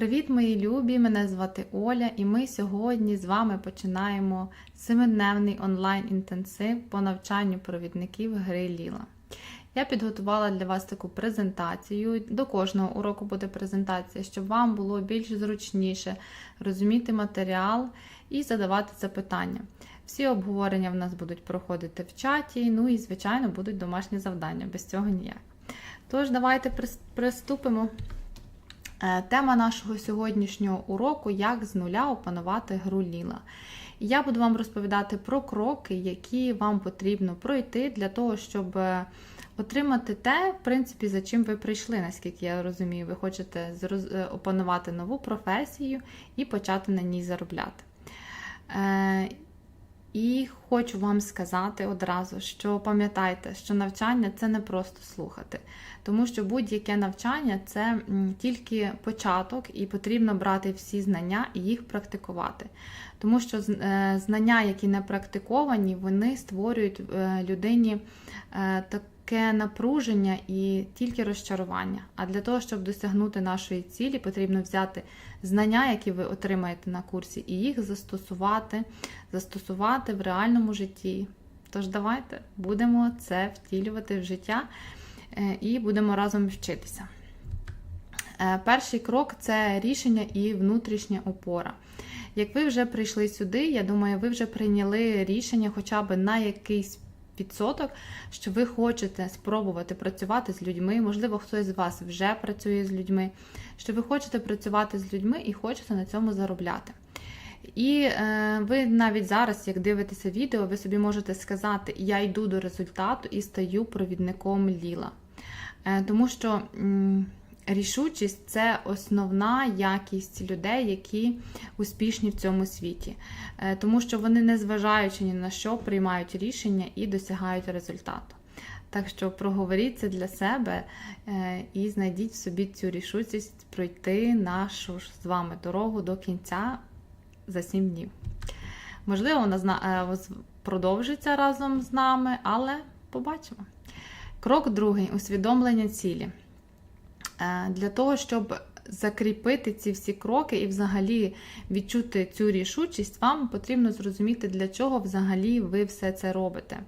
Привіт, мої любі! Мене звати Оля, і ми сьогодні з вами починаємо семидневний онлайн-інтенсив по навчанню провідників гри Ліла. Я підготувала для вас таку презентацію. До кожного уроку буде презентація, щоб вам було більш зручніше розуміти матеріал і задавати запитання. Всі обговорення в нас будуть проходити в чаті, ну і, звичайно, будуть домашні завдання, без цього ніяк. Тож, давайте приступ- приступимо. Е, Тема нашого сьогоднішнього уроку як з нуля опанувати гру Ліла. Я буду вам розповідати про кроки, які вам потрібно пройти для того, щоб е, отримати те, в принципі, за чим ви прийшли, наскільки я розумію, ви хочете е, опанувати нову професію і почати на ній заробляти. І хочу вам сказати одразу, що пам'ятайте, що навчання це не просто слухати, тому що будь-яке навчання це тільки початок, і потрібно брати всі знання і їх практикувати. Тому що е, знання, які не практиковані, вони створюють е, людині е, таке напруження і тільки розчарування. А для того, щоб досягнути нашої цілі, потрібно взяти знання, які ви отримаєте на курсі, і їх застосувати, застосувати в реальному житті. Тож давайте будемо це втілювати в життя е, і будемо разом вчитися. Е, Перший крок це рішення і внутрішня опора. Як ви вже прийшли сюди, я думаю, ви вже прийняли рішення хоча б на якийсь відсоток, що ви хочете спробувати працювати з людьми. Можливо, хтось з вас вже працює з людьми, що ви хочете працювати з людьми і хочете на цьому заробляти. І е, ви навіть зараз, як дивитеся відео, ви собі можете сказати: Я йду до результату і стаю провідником Ліла. Е, тому що м, рішучість це основна якість людей, які успішні в цьому світі. Е, тому що вони, незважаючи ні на що, приймають рішення і досягають результату. Так що проговоріть це для себе е, і знайдіть в собі цю рішучість пройти нашу ж з вами дорогу до кінця за 7 днів. Можливо, вона е, продовжиться разом з нами, але побачимо. Крок другий усвідомлення цілі. Е, Для того, щоб закріпити ці всі кроки і взагалі відчути цю рішучість, вам потрібно зрозуміти, для чого взагалі ви все це робите.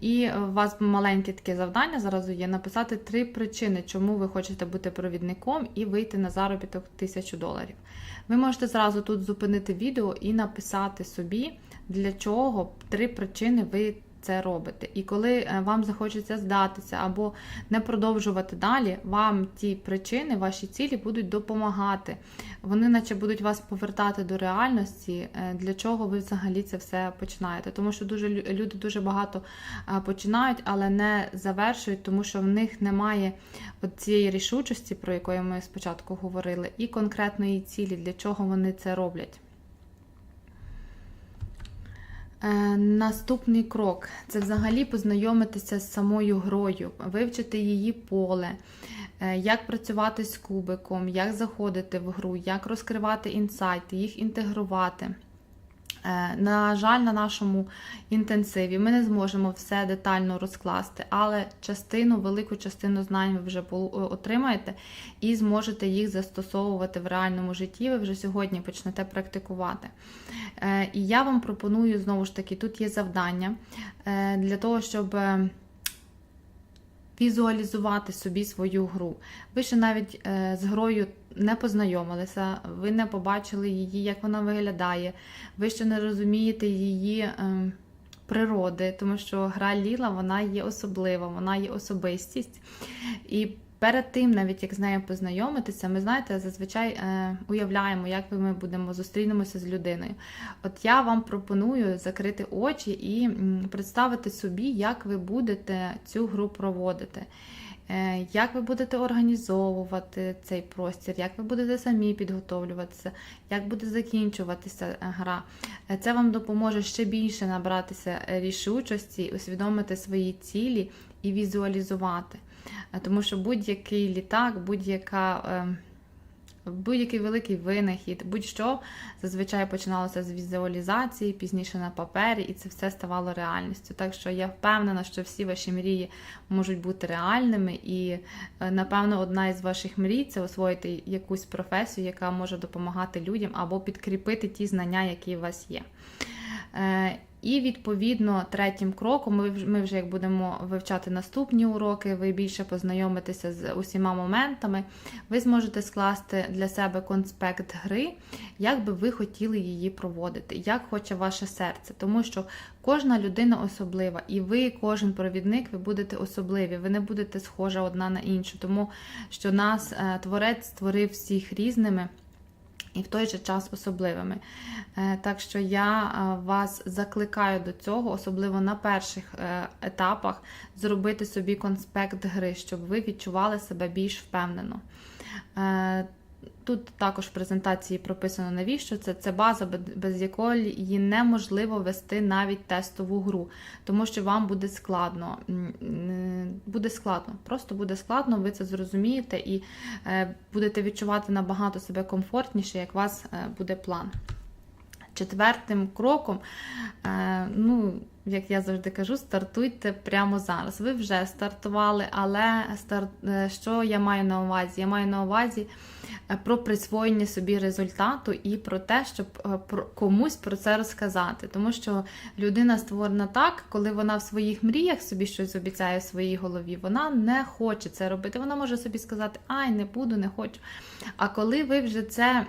І у вас маленьке таке завдання зараз є написати три причини, чому ви хочете бути провідником і вийти на заробіток 1000 доларів. Ви можете зразу тут зупинити відео і написати собі, для чого три причини ви це робите. І коли е, вам захочеться здатися або не продовжувати далі, вам ті причини, ваші цілі будуть допомагати. Вони, наче, будуть вас повертати до реальності, е, для чого ви взагалі це все починаєте. Тому що дуже лю- люди дуже багато е, починають, але не завершують, тому що в них немає от цієї рішучості, про яку ми спочатку говорили, і конкретної цілі, для чого вони це роблять. Е, Наступний крок це взагалі познайомитися з самою грою, вивчити її поле, е, як працювати з кубиком, як заходити в гру, як розкривати інсайти, їх інтегрувати. Е, На жаль, на нашому інтенсиві ми не зможемо все детально розкласти, але частину, велику частину знань ви вже отримаєте і зможете їх застосовувати в реальному житті. Ви вже сьогодні почнете практикувати. Е, І я вам пропоную знову ж таки, тут є завдання е, для того, щоб. Візуалізувати собі свою гру. Ви ще навіть е, з грою не познайомилися, ви не побачили її, як вона виглядає, ви ще не розумієте її е, природи, тому що гра Ліла вона є особлива, вона є особистість. І перед тим, навіть як з нею познайомитися, ми знаєте, зазвичай е, уявляємо, як ми будемо зустрінемося з людиною. От я вам пропоную закрити очі і представити собі, як ви будете цю гру проводити. Е, Як ви будете організовувати цей простір, як ви будете самі підготовлюватися, як буде закінчуватися е, гра. Е, Це вам допоможе ще більше набратися рішучості, усвідомити свої цілі і візуалізувати. Е, Тому що будь-який літак, будь-яка е, будь-який великий винахід, будь-що зазвичай починалося з візуалізації, пізніше на папері, і це все ставало реальністю. Так що я впевнена, що всі ваші мрії можуть бути реальними, і е, напевно одна із ваших мрій це освоїти якусь професію, яка може допомагати людям або підкріпити ті знання, які у вас є. І відповідно третім кроком ми вже, як будемо вивчати наступні уроки, ви більше познайомитеся з усіма моментами. Ви зможете скласти для себе конспект гри, як би ви хотіли її проводити, як хоче ваше серце. Тому що кожна людина особлива, і ви, кожен провідник, ви будете особливі, ви не будете схожа одна на іншу, тому що нас е, творець створив всіх різними і в той же час особливими. Е, Так що я е, вас закликаю до цього, особливо на перших е, етапах, зробити собі конспект гри, щоб ви відчували себе більш впевнено. Тут також в презентації прописано, навіщо це. Це база, без- якої її неможливо вести навіть тестову гру, тому що вам буде складно. Буде складно, просто буде складно, ви це зрозумієте і е, будете відчувати набагато себе комфортніше, як у вас е, буде план. Четвертим кроком, е, ну, як я завжди кажу, стартуйте прямо зараз. Ви вже стартували, але старт, е, що я маю на увазі? Я маю на увазі е, про присвоєння собі результату і про те, щоб е, комусь про це розказати. Тому що людина створена так, коли вона в своїх мріях собі щось обіцяє в своїй голові, вона не хоче це робити. Вона може собі сказати, ай, не буду, не хочу. А коли ви вже це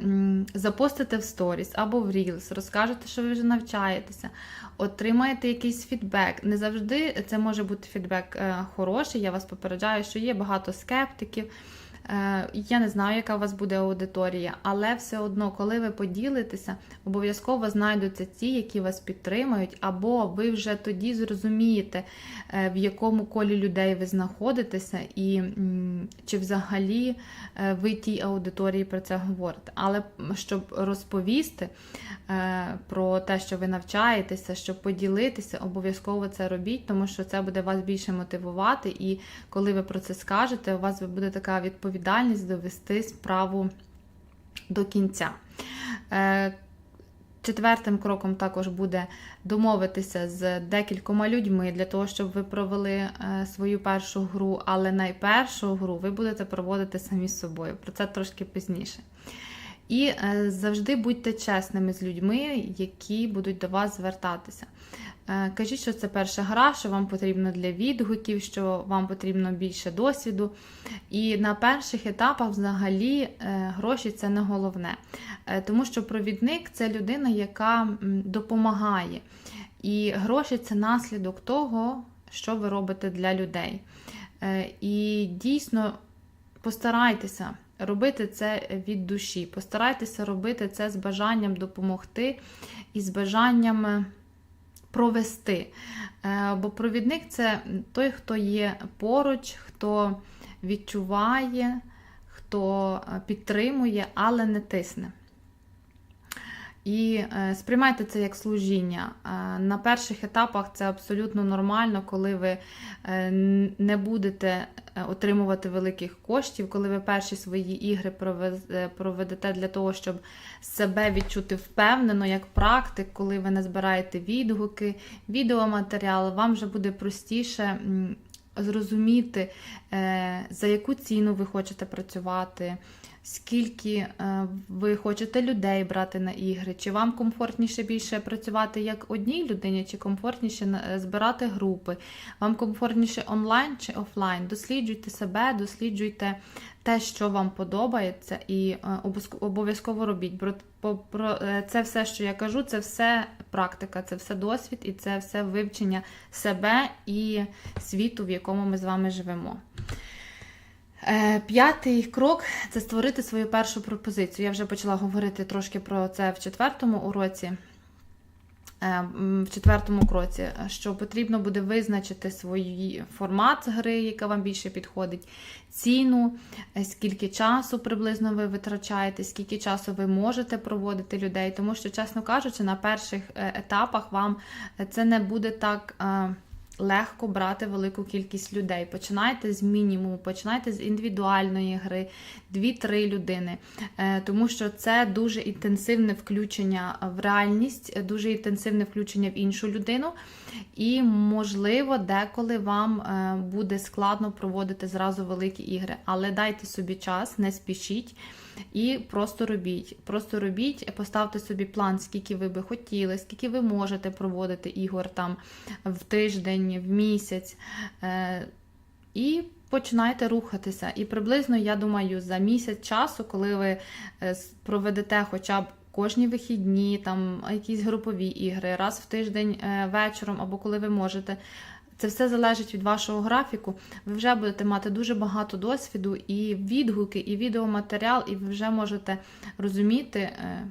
запостите в сторіс або в Reels, розкажете, що ви вже навчаєтеся, отримаєте якийсь фідбек. Не завжди це може бути фідбек е, хороший. Я вас попереджаю, що є багато скептиків. Е, Я не знаю, яка у вас буде аудиторія, але все одно, коли ви поділитеся, обов'язково знайдуться ті, які вас підтримають, або ви вже тоді зрозумієте, е, в якому колі людей ви знаходитеся, і чи взагалі е, ви тій аудиторії про це говорите. Але щоб розповісти про те, що ви навчаєтеся, щоб поділитися, обов'язково це робіть, тому що це буде вас більше мотивувати, і коли ви про це скажете, у вас буде така відповідальність довести справу до кінця. Е, Четвертим кроком також буде домовитися з декількома людьми для того, щоб ви провели е, свою першу гру, але найпершу гру ви будете проводити самі з собою. Про це трошки пізніше. І е, завжди будьте чесними з людьми, які будуть до вас звертатися. Е, Кажіть, що це перша гра, що вам потрібно для відгуків, що вам потрібно більше досвіду. І на перших етапах взагалі е, гроші це не головне. Тому що провідник це людина, яка допомагає. І гроші це наслідок того, що ви робите для людей. І дійсно постарайтеся робити це від душі, постарайтеся робити це з бажанням допомогти і з бажанням е, провести. Е, Бо провідник це той, хто є поруч, хто відчуває, хто е, підтримує, але не тисне. І е, сприймайте це як служіння. Е, На перших етапах це абсолютно нормально, коли ви е, не будете отримувати великих коштів, коли ви перші свої ігри проведете для того, щоб себе відчути впевнено, як практик, коли ви не збираєте відгуки, відеоматеріал, вам вже буде простіше зрозуміти, е, за яку ціну ви хочете працювати скільки е, ви хочете людей брати на ігри, чи вам комфортніше більше працювати як одній людині, чи комфортніше е, збирати групи, вам комфортніше онлайн чи офлайн. Досліджуйте себе, досліджуйте те, що вам подобається, і обов'язково робіть. Про це все, що я кажу, це все практика, це все досвід і це все вивчення себе і світу, в якому ми з вами живемо. Е, П'ятий крок це створити свою першу пропозицію. Я вже почала говорити трошки про це в четвертому уроці. Е, В четвертому кроці, що потрібно буде визначити свій формат гри, яка вам більше підходить, ціну, е, скільки часу приблизно ви витрачаєте, скільки часу ви можете проводити людей. Тому що, чесно кажучи, на перших е, етапах вам це не буде так. Легко брати велику кількість людей. Починайте з мінімуму, починайте з індивідуальної гри, 2-3 людини, Е, тому що це дуже інтенсивне включення в реальність, дуже інтенсивне включення в іншу людину, і, можливо, деколи вам е, буде складно проводити зразу великі ігри. Але дайте собі час, не спішіть. І просто робіть. Просто робіть, поставте собі план, скільки ви би хотіли, скільки ви можете проводити ігор там в тиждень, в місяць. Е, І починайте рухатися. І приблизно, я думаю, за місяць часу, коли ви е, проведете хоча б кожні вихідні, там якісь групові ігри, раз в тиждень е, вечором або коли ви можете. Це все залежить від вашого графіку. Ви вже будете мати дуже багато досвіду і відгуки, і відеоматеріал, і ви вже можете розуміти, е,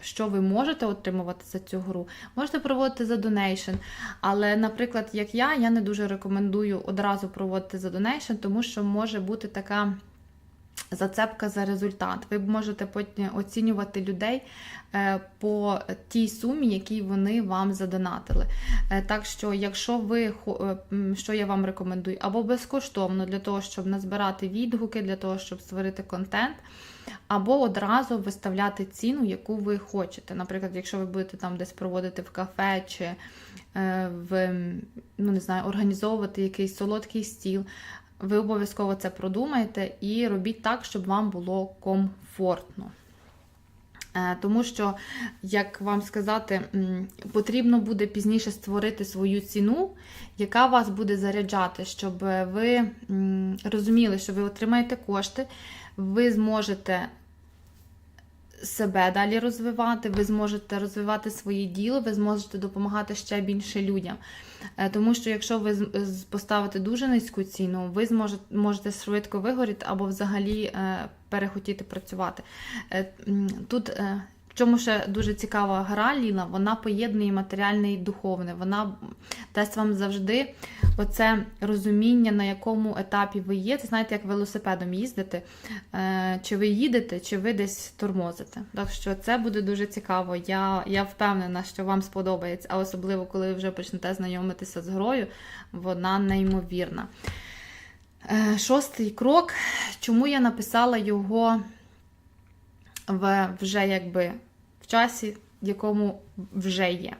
що ви можете отримувати за цю гру. Можете проводити за донейшн. Але, наприклад, як я, я не дуже рекомендую одразу проводити за донейшн, тому що може бути така. Зацепка за результат. Ви можете оцінювати людей е, по тій сумі, які вони вам задонатили. Е, Так що, якщо ви е, що я вам рекомендую, або безкоштовно для того, щоб назбирати відгуки, для того, щоб створити контент, або одразу виставляти ціну, яку ви хочете. Наприклад, якщо ви будете там десь проводити в кафе чи в ну не знаю, організовувати якийсь солодкий стіл. Ви обов'язково це продумаєте і робіть так, щоб вам було комфортно. Е, Тому що, як вам сказати, потрібно буде пізніше створити свою ціну, яка вас буде заряджати, щоб ви розуміли, що ви отримаєте кошти, ви зможете себе далі розвивати, ви зможете розвивати своє діло, ви зможете допомагати ще більше людям. Е, Тому що якщо ви з- поставите дуже низьку ціну, ви зможете можете швидко вигоріти або взагалі е, перехотіти працювати. Е, Тут е, чому ще дуже цікава гра Ліла, вона поєднує матеріальне і духовне. Вона дасть вам завжди оце розуміння, на якому етапі ви є. Це знаєте, як велосипедом їздити. Е, Чи ви їдете, чи ви десь тормозите. Так що це буде дуже цікаво. Я, я впевнена, що вам сподобається, а особливо, коли ви вже почнете знайомитися з грою, вона неймовірна. Е, Шостий крок. Чому я написала його в вже якби в часі, в якому вже є.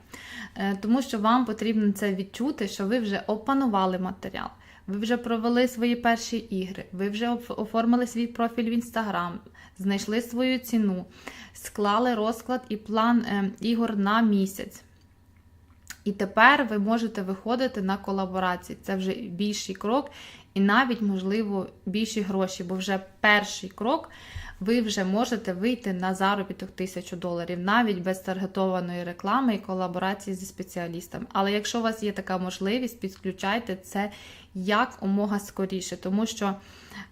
Е, Тому що вам потрібно це відчути, що ви вже опанували матеріал, ви вже провели свої перші ігри, ви вже оформили свій профіль в інстаграм, знайшли свою ціну, склали розклад і план е, ігор на місяць. І тепер ви можете виходити на колаборації. Це вже більший крок, і навіть, можливо, більші гроші, бо вже перший крок ви вже можете вийти на заробіток 1000 доларів, навіть без таргетованої реклами і колаборації зі спеціалістами. Але якщо у вас є така можливість, підключайте це як умога скоріше, тому що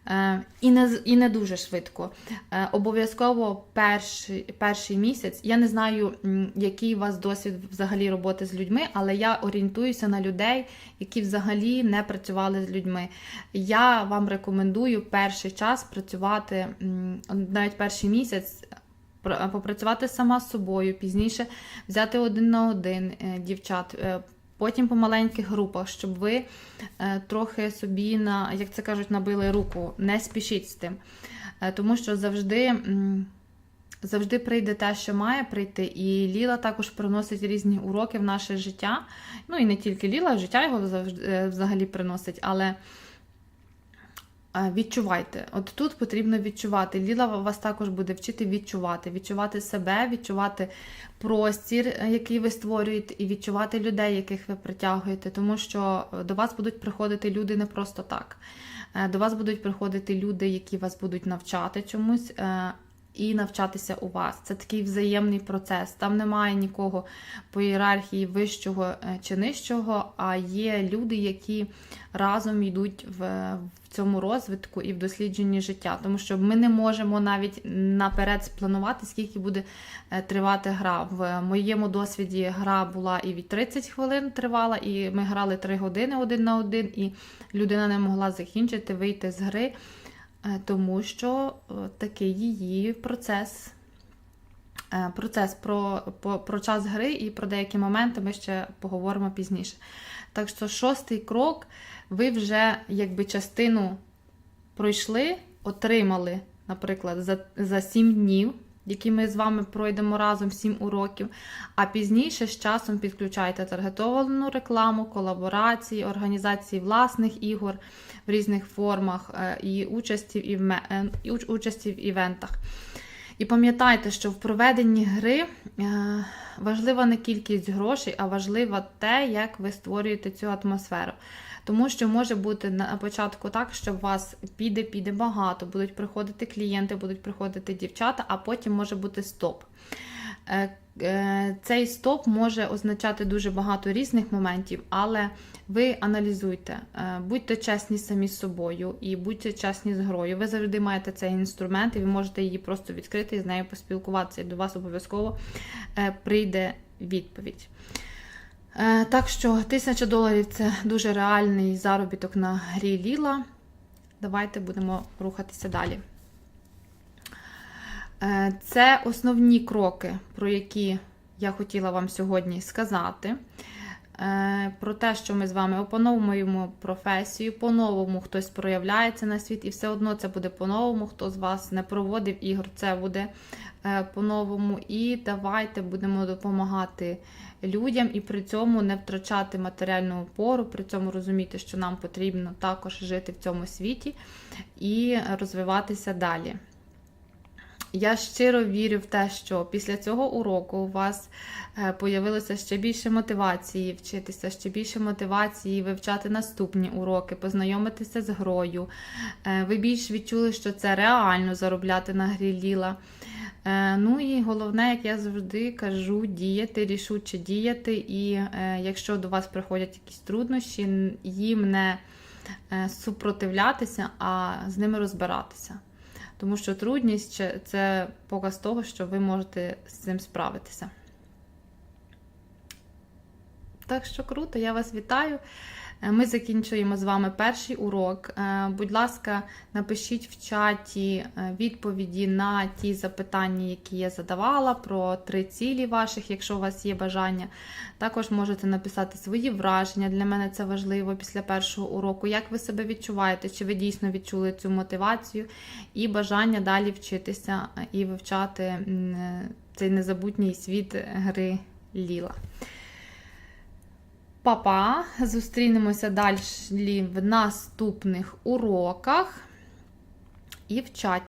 е, і, не, і не дуже швидко. Е, обов'язково перший, перший місяць. Я не знаю, який у вас досвід взагалі роботи з людьми, але я орієнтуюся на людей, які взагалі не працювали з людьми. Я вам рекомендую перший час працювати, навіть перший місяць. Попрацювати сама з собою, пізніше взяти один на один е, дівчат, е, потім по маленьких групах, щоб ви е, трохи собі на, як це кажуть, набили руку. Не спішіть з тим. Тому що завжди. Завжди прийде те, що має прийти, і Ліла також приносить різні уроки в наше життя. Ну і не тільки Ліла, життя його завжди взагалі приносить, але відчувайте. От тут потрібно відчувати. Ліла вас також буде вчити відчувати, відчувати себе, відчувати простір, е, який ви створюєте, і відчувати людей, яких ви притягуєте, тому що е, до вас будуть приходити люди не просто так. Е, До вас будуть приходити люди, які вас будуть навчати чомусь. І навчатися у вас. Це такий взаємний процес. Там немає нікого по ієрархії вищого е, чи нижчого, а є люди, які разом йдуть в, цьому розвитку і в дослідженні життя. Тому що ми не можемо навіть наперед спланувати, скільки буде е, тривати гра. В моєму досвіді гра була і від 30 хвилин тривала, і ми грали 3 години один на один, і людина не могла закінчити, вийти з гри, тому що е, такий її процес. Е, Процес про, про, про час гри і про деякі моменти ми ще поговоримо пізніше. Так що шостий крок ви вже якби частину пройшли, отримали, наприклад, за, за 7 днів, які ми з вами пройдемо разом 7 уроків. А пізніше з часом підключайте таргетовану рекламу, колаборації, організації власних ігор в різних формах е, і участі в, е, івентах. І пам'ятайте, що в проведенні гри е, важлива не кількість грошей, а важливо те, як ви створюєте цю атмосферу. Тому що може бути на початку так, що у вас піде, піде багато, будуть приходити клієнти, будуть приходити дівчата, а потім може бути стоп. Е, е, Цей стоп може означати дуже багато різних моментів, але ви аналізуйте, е, будьте чесні самі з собою і будьте чесні з грою. Ви завжди маєте цей інструмент, і ви можете її просто відкрити і з нею поспілкуватися. І до вас обов'язково прийде відповідь. Так що 1000 доларів це дуже реальний заробіток на грі Ліла. Давайте будемо рухатися далі. Е, Це основні кроки, про які я хотіла вам сьогодні сказати. Е, Про те, що ми з вами опановуємо професію, по-новому хтось проявляється на світ, і все одно це буде по-новому. Хто з вас не проводив ігор, це буде е, по-новому. І давайте будемо допомагати людям і при цьому не втрачати матеріальну опору, при цьому розуміти, що нам потрібно також жити в цьому світі і розвиватися далі. Я щиро вірю в те, що після цього уроку у вас е, появилося ще більше мотивації вчитися, ще більше мотивації вивчати наступні уроки, познайомитися з грою. Е, Ви більш відчули, що це реально заробляти на грі Ліла. Е, Ну і головне, як я завжди кажу, діяти, рішуче діяти. І якщо до вас приходять якісь труднощі, їм не супротивлятися, а з ними розбиратися. Тому що трудність це- показ того, що ви можете з цим справитися. Так що круто, я вас вітаю. Е, Ми закінчуємо з вами перший урок. Е, Будь ласка, напишіть в чаті е, відповіді на ті запитання, які я задавала, про три цілі ваших, якщо у вас є бажання. Також можете написати свої враження. Для мене це важливо після першого уроку. Як ви себе відчуваєте? Чи ви дійсно відчули цю мотивацію і бажання далі вчитися і вивчати цей незабутній світ гри Ліла. Па-па! Зустрінемося далі в наступних уроках і в чаті.